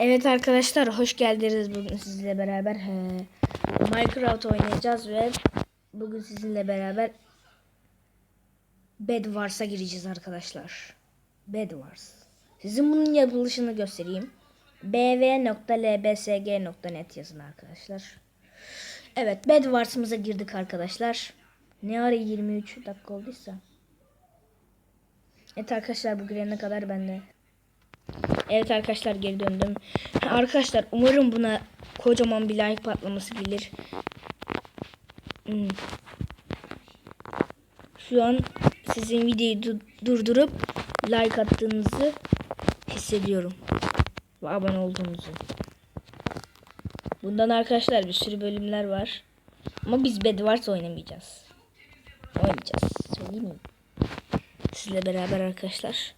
Evet arkadaşlar hoş geldiniz bugün sizinle beraber he, Minecraft oynayacağız ve bugün sizinle beraber Bed Wars'a gireceğiz arkadaşlar. Bed Wars. Sizin bunun yapılışını göstereyim. bv.lbsg.net yazın arkadaşlar. Evet Bed Wars'ımıza girdik arkadaşlar. Ne ara 23 dakika olduysa. Evet arkadaşlar bu girene kadar ben de Evet arkadaşlar geri döndüm. Arkadaşlar umarım buna kocaman bir like patlaması gelir. Hmm. Şu an sizin videoyu du- durdurup like attığınızı hissediyorum. Ve abone olduğunuzu. Bundan arkadaşlar bir sürü bölümler var. Ama biz Bed Wars oynamayacağız. Oynayacağız. Söyleyeyim mi? Sizle beraber arkadaşlar.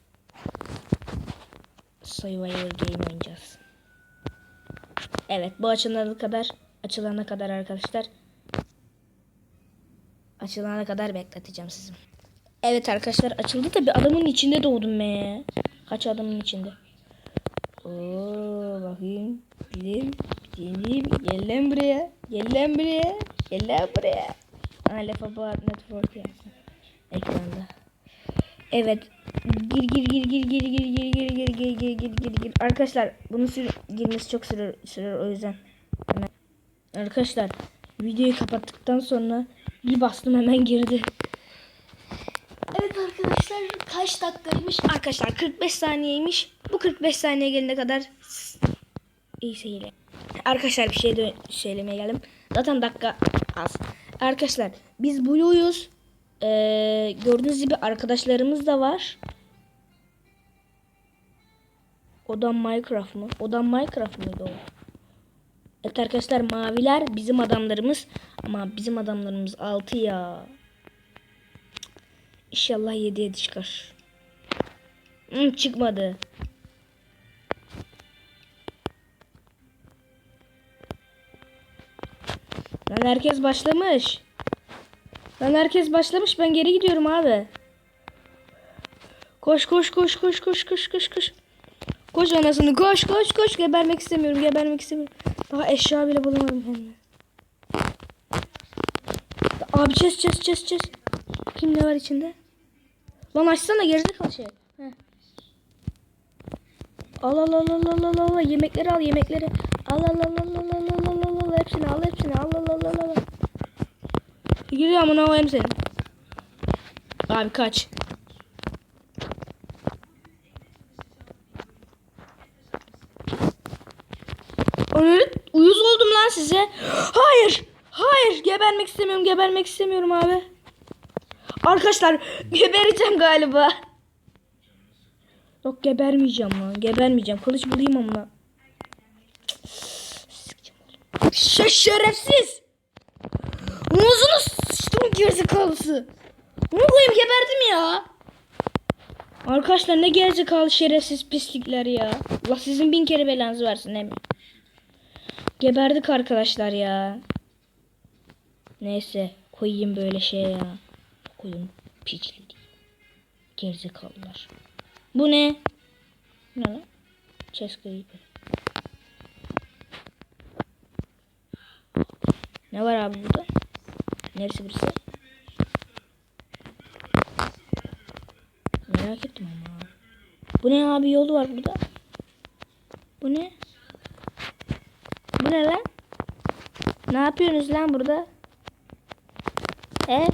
Survivor Game oynayacağız. Evet bu açılana kadar açılana kadar arkadaşlar açılana kadar bekleteceğim sizi. Evet arkadaşlar açıldı da bir adamın içinde doğdum be. Kaç adamın içinde? Oo bakayım. Gidelim. Gidelim. Gel buraya. Gel buraya. Gel buraya. Ha laf about network yazsın. Ekranda. Evet. Gir gir gir gir gir gir gir gir gir gir gir gir gir gir. Arkadaşlar bunu sür girmesi çok sürer, sürer o yüzden. Hemen. Arkadaşlar videoyu kapattıktan sonra bir bastım hemen girdi. Evet arkadaşlar kaç dakikaymış? Arkadaşlar 45 saniyeymiş. Bu 45 saniye gelene kadar iyi seyirler. Arkadaşlar bir şey söylemeye geldim. Zaten dakika az. Arkadaşlar biz Blue'yuz. Ee, gördüğünüz gibi arkadaşlarımız da var. Odan Minecraft mı? Odan Minecraft mıydı o? Evet arkadaşlar maviler bizim adamlarımız. Ama bizim adamlarımız 6 ya. İnşallah 7'ye çıkar. Hmm, çıkmadı. Lan herkes başlamış. Lan herkes başlamış. Ben geri gidiyorum abi. Koş koş koş koş koş koş koş koş. Koş anasını koş koş koş. Gebermek istemiyorum gebermek istemiyorum. Daha eşya bile bulamadım kendime. Abi çöz çöz çöz çöz. Kim ne var içinde? Lan açsana gerizekalı şey. Heh. Al al al al al al al yemekleri al yemekleri. Al al al al al al al al al hepsini al hepsini al al Giriyor amına koyayım seni. Abi kaç. Öyle uyuz oldum lan size. Hayır. Hayır. Gebermek istemiyorum. Gebermek istemiyorum abi. Arkadaşlar gebereceğim galiba. Yok gebermeyeceğim lan. Gebermeyeceğim. Kılıç bulayım ama. Şerefsiz. Muzunu sıçtım gerizekalısı. Bunu koyayım geberdim ya. Arkadaşlar ne gerizekalı şerefsiz pislikler ya. Allah sizin bin kere belanızı versin değil mi? Geberdik arkadaşlar ya. Neyse koyayım böyle şey ya. Koyayım piçli. Gerizekalılar. Bu ne? Ne lan? Chest Creeper. Ne var abi burada? Neresi burası? Merak ettim ama. Bu ne abi yolu var burada? Bu ne? Bu ne lan? Ne yapıyorsunuz lan burada? He?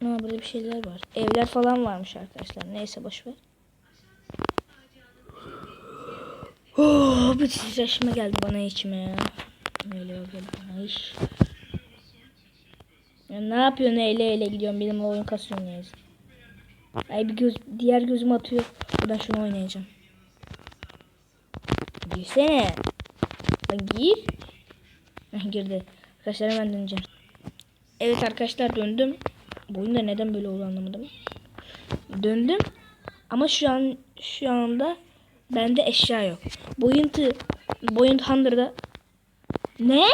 Ha burada bir şeyler var. Evler falan varmış arkadaşlar. Neyse boş ver. Oh, bir titreşme geldi bana içime ya. Öyle iş. Ya ne yapıyorsun eyle eyle gidiyorum benim oyun kasıyor neyse. Ay bir göz diğer gözüm atıyor. Ben şunu oynayacağım. Girsene. Lan gir. Girdi. Arkadaşlar hemen döneceğim. Evet arkadaşlar döndüm. Bu oyunda neden böyle oldu anlamadım. Döndüm. Ama şu an şu anda bende eşya yok. Boyuntu Boyunt Hunter'da Ne?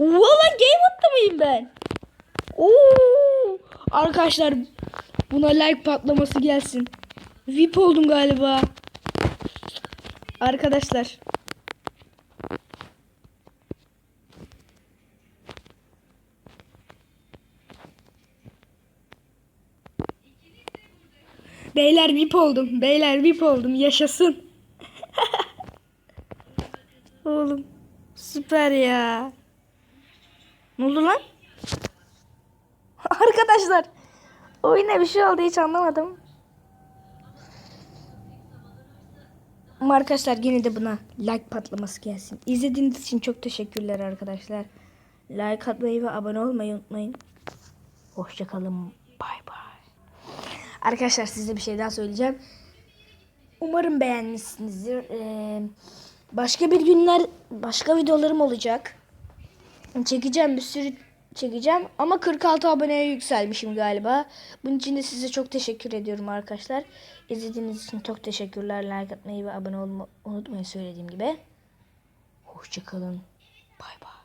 Valla game attı mıyım ben? Oo! Arkadaşlar buna like patlaması gelsin. VIP oldum galiba. Arkadaşlar. Beyler VIP oldum. Beyler VIP oldum. Yaşasın. Süper ya. Ne oldu lan? Arkadaşlar. Oyuna bir şey oldu hiç anlamadım. Ama arkadaşlar yine de buna like patlaması gelsin. İzlediğiniz için çok teşekkürler arkadaşlar. Like atmayı ve abone olmayı unutmayın. Hoşçakalın. Bay bay. Arkadaşlar size bir şey daha söyleyeceğim. Umarım beğenmişsinizdir. Ee, başka bir günler başka videolarım olacak. Çekeceğim bir sürü çekeceğim ama 46 aboneye yükselmişim galiba. Bunun için de size çok teşekkür ediyorum arkadaşlar. İzlediğiniz için çok teşekkürler. Like atmayı ve abone olmayı unutmayın söylediğim gibi. Hoşçakalın. Bay bay.